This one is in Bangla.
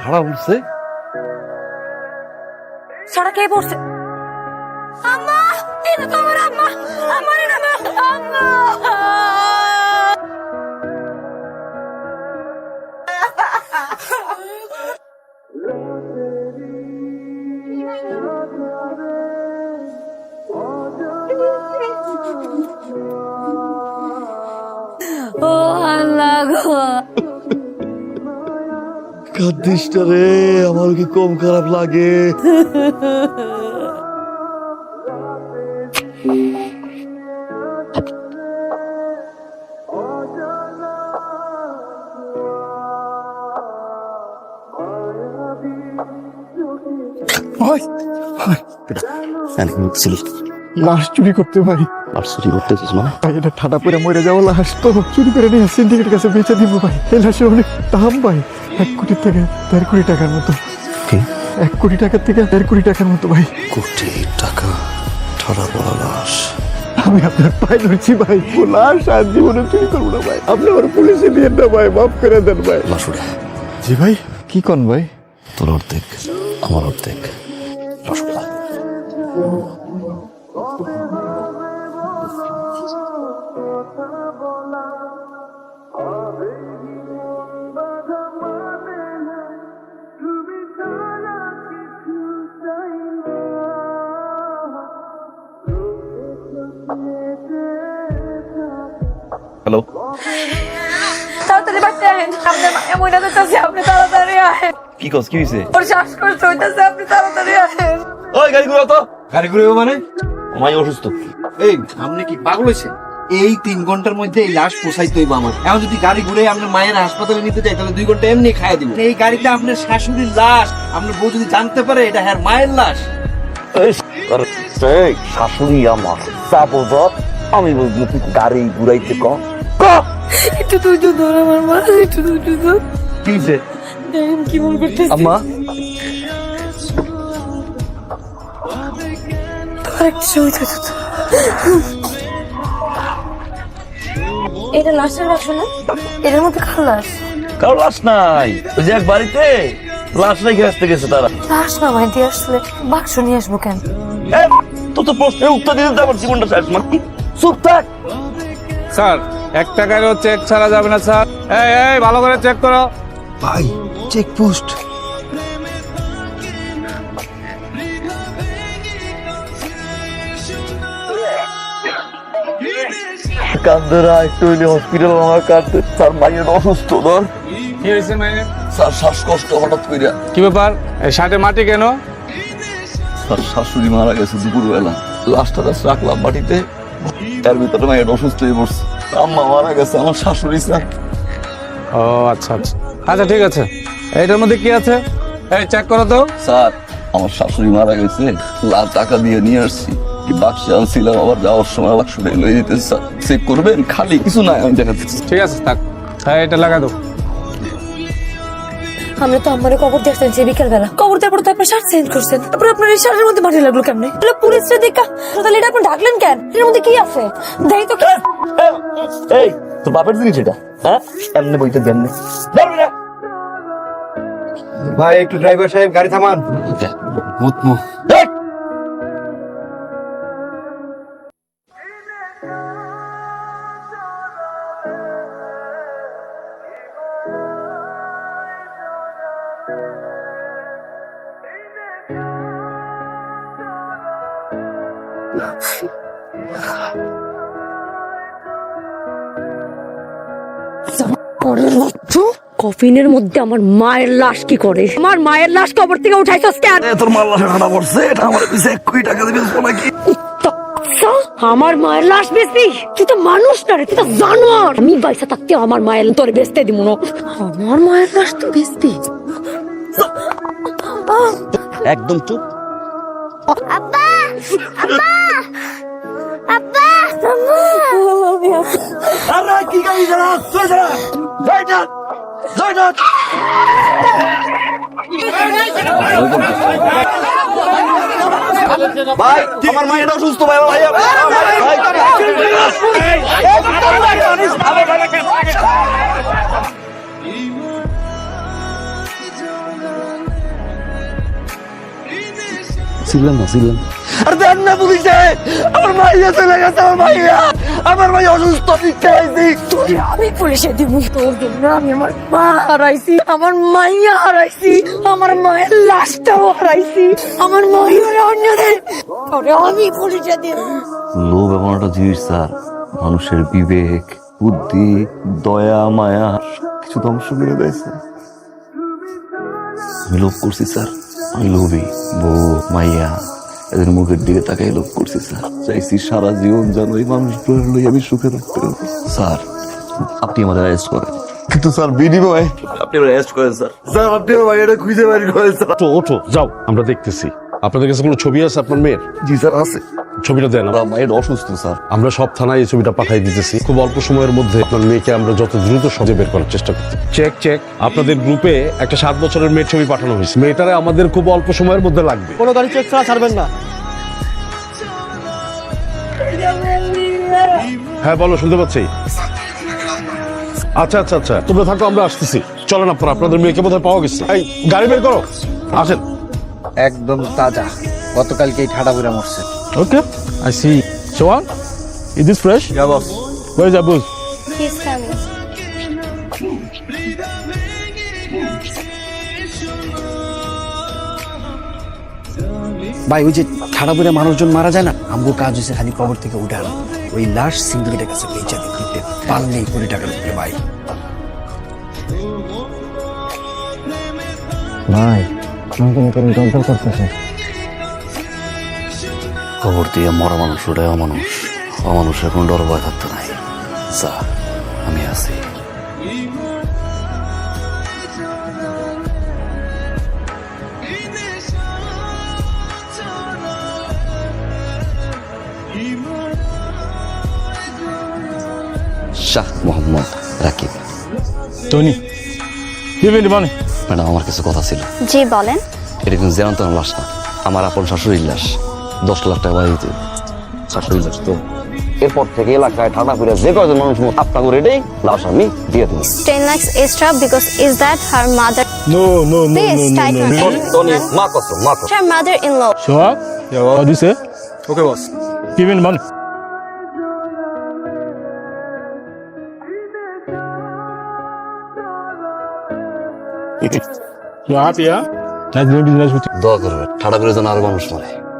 ঝাড়া উঠছে? ছাড়া কে পড়ছে। আম্মা এটা তো আমার আম্মা আমার এটা আম্মা। ও আল্লাহ গো। কাঁদিসটা রে আমার কি কম খারাপ লাগে? চুরি। করতে ভাই আর চুরি করতেছিস মানে ভাই এটা ঠাডা পরে মরে যাওয়া লাশ তো। চুরি করে নিয়ে সিন্ডিকেট কাছে বেচে দিব ভাই। এই লাশের অনেক দাম ভাই এক কোটি থেকে দেড় কোটি টাকার মতো। এক কোটি টাকার থেকে দেড় কোটি টাকার মতো ভাই। কোটি টাকা ঠাড়া পড়া লাশ। আমি আপনার পায়ে ধরছি ভাই। ও লাশ আর জীবনে চুরি করব না ভাই। আপনি আমার পুলিশে দিয়ে না ভাই মাফ করে দেন ভাই। লাশ উড়ে জি ভাই কি কন ভাই? তোর অর্ধেক আমার অর্ধেক। লাশ হ্যালো তাড়াতাড়ি বাড়তে আহেন আপনার মায়া মইনা আপনি তাড়াতাড়ি আহেন। কি কস কি হয়েছে ওর শ্বাসকষ্ট হইতেছে আপনি তাড়াতাড়ি আহেন। ওই গাড়ি ঘুরাও তো। গাড়ি ঘুরাবো মানে? মাই অসুস্থ। এই আপনি কি পাগল হয়েছেন এই তিন ঘণ্টার মধ্যে এই লাশ পোষাইতে হইব আমার। এখন যদি গাড়ি ঘুরে আপনার মায়ের হাসপাতালে নিতে যাই তাহলে দুই ঘণ্টা এমনি খাইয়ে দিব। এই গাড়িতে আপনার শাশুড়ির লাশ আপনার বউ যদি জানতে পারে এটা হ্যাঁ মায়ের লাশ। শাশুড়ি আমার। আমি বলব গাড়ি ঘুরাইতে কম। একটু ধৈর্য ধর আমার মা একটু ধৈর্য ধর। কি হয়েছে কি মন করতেছে। আম্মা? তোমার একটা সময় ধৈর্য ধর। এটা লাশের বাক্স না? এটার মধ্যে কার লাশ? কারও লাশ নাই। ওই যে এক বাড়িতে? লাশ রেখে আসতে গেছে তারা। লাশ না ভাই দিয়ে আসলে বাক্স নিয়ে আসব কেন? তোর তো প্রশ্নের উত্তর দিতে তো আমার জীবনটা শেষ মা। চুপ থাক। স্যার এক টাকারও চেক ছাড়া যাবে না স্যার এই এই ভালো করে চেক করো। ভাই চেকপোস্ট কান্দরা একটু হইলে হসপিটাল আমার কাঁদতে। স্যার মাইয়ের অসুস্থ ধর। কি হয়েছে মেয়ে স্যার শ্বাসকষ্ট হঠাৎ করে কি ব্যাপার? এই শার্টে মাটি কেন? স্যার শাশুড়ি মারা গেছে দুপুরবেলা। লাশটা রাখলাম মাটিতে। তার ভিতরে মায়ের অসুস্থ হয়ে পড়ছে। আম্মা মারা গেছে আমার শাশুড়ি স্যার। ও আচ্ছা আচ্ছা। আচ্ছা ঠিক আছে। এইটার মধ্যে কি আছে? এই চেক করো তো। স্যার আমার শাশুড়ি মারা গেছে লাখ টাকা দিয়ে নিয়ে আসছি। কি বাক্সে আনছিলাম আবার যাওয়ার সময় বাক্সটা লয়ে যেতে স্যার। চেক করবেন? খালি কিছু নাই আমি দেখাচ্ছি ঠিক আছে থাক। হ্যাঁ এটা লাগা দাও। আমরা তো আমার কবর দিয়ে আসতেন যে বিকেল বেলা কবর দেওয়ার পর তো আপনি শার্ট চেঞ্জ করছেন। তারপর আপনার এই শার্টের মধ্যে মাটি লাগল কেমনে? তাহলে পুলিশরা দেখা। তাহলে এটা আপনি ডাকলেন কেন? এর মধ্যে কি আছে? দেখ তো কি এই তোর বাপের জিনিস এটা? হ্যাঁ? এমনি বইতে দেমনি ভাই একটু ড্রাইভার সাহেব গাড়ি থামান। মুতমু কফিনের মধ্যে আমার মায়ের লাশ কি করে? আমার মায়ের লাশ কবর থেকে উঠাইছস কেন? তোর মাল্লা খানা পড়ছে এটা আমার পিছে এক কোটি টাকা দিবে নাকি? আমার মায়ের লাশ বেচবি? তুই তো মানুষ না রে তুই তো জানোয়ার। আমি পয়সা থাকতে আমার মায়ের তোর বেচতে দিব না। আমার মায়ের লাশ তো বেচবি? একদম চুপ। আব্বা আম্মা আব্বা আম্মা আরে কি গাই যারা তুই যারা যাইটা যাইটা ভাই আমার মায়েরটা অসুস্থ ভাই ভাই Silam, silam. আর দেন না পুলিশে। আমার মাইয়া চলে গেছে আমার মাইয়া আমার অসুস্থ দিতে আইছি আমি পুলিশে দিব তোর জন্য আমি আমার মা হারাইছি আমার মাইয়া হারাইছি আমার মায়ের লাশটাও হারাইছি আমার অন্যদের আমি পুলিশে দিব। লোভ এমন একটা জিনিস স্যার মানুষের বিবেক বুদ্ধি দয়া মায়া কিছু ধ্বংস করে দেয় আমি লোভ করছি স্যার। আমি লোভী বউ মাইয়া। এদের মুখের দিকে তাকাই লোভ করছি স্যার। চাইছি সারা জীবন যেন এই মানুষগুলো লই আমি সুখে থাকতে পারি। স্যার আপনি আমাদের অ্যারেস্ট করেন। কিন্তু স্যার বিনিময় আপনি আমাদের অ্যারেস্ট করেন স্যার। স্যার আপনি আমার মাইয়াটা খুঁজে বাড়ি করেন স্যার। ওঠো ওঠো যাও আমরা দেখতেছি। আপনাদের কাছে কোনো ছবি আছে আপনার মেয়ের? জি স্যার আছে। ছবিটা দেন। আমরা মায়ের অসুস্থ স্যার। আমরা সব থানায় এই ছবিটা পাঠাই দিতেছি। খুব অল্প সময়ের মধ্যে আপনার মেয়েকে আমরা যত দ্রুত সহজে বের করার চেষ্টা করছি। চেক চেক আপনাদের গ্রুপে একটা সাত বছরের মেয়ের ছবি পাঠানো হয়েছে। মেয়েটারে আমাদের খুব অল্প সময়ের মধ্যে লাগবে। কোনো গাড়ি চেক ছাড়া ছাড়বেন না। হ্যাঁ বলো শুনতে পাচ্ছি। আচ্ছা আচ্ছা আচ্ছা। তোমরা থাকো আমরা আসতেছি। চলেন আপনারা আপনাদের মেয়েকে বোধহয় পাওয়া গেছে। এই গাড়ি বের করো। আসেন। একদম তাজা গতকালকে এই ঠাডা ঘুরে মরছে Okay, I see. Shawan, is this fresh? Yeah, boss. Where is Abul? He's coming. ভাই ওই যে ঠাডা ঘুরে মানুষজন মারা যায় না আমগো কাজ হয়েছে খালি কবর থেকে উঠে আনো ওই লাশ সিন্ডিকেটের কাছে বেচা দিতে পারলেই কোটি টাকার উপরে ভাই খবর দিয়ে মরা মানুষ ওটাই অমানুষ। অমানুষের কোনো ডর ভয় থাকতে নাই। যা আমি আছি। Shah Mohammad Rakib. me the money. Madam আমার কিছু কথা ছিল। জি বলেন। এটা কিন্তু জ্যান্ত লাশ না। আমার আপন শাশুড়ির লাশ। দশ লাখ টাকা বাড়ি দিতে শাশুড়ির লাশ তো। এরপর থেকে এলাকায় ঠান্ডা করে যে কয়জন মানুষ আপনার করে এটাই লাশ আমি দিয়ে দেবো। 10 lakhs extra because is that her mother? No, no, no, Please, no, no, tighten no. it. Tony মা কসম মা কসম Her mother-in-law. Shawan, what do you ওকে বস দোয়া করবে ঠান্ডা করে যেন আরও মানুষ মরে।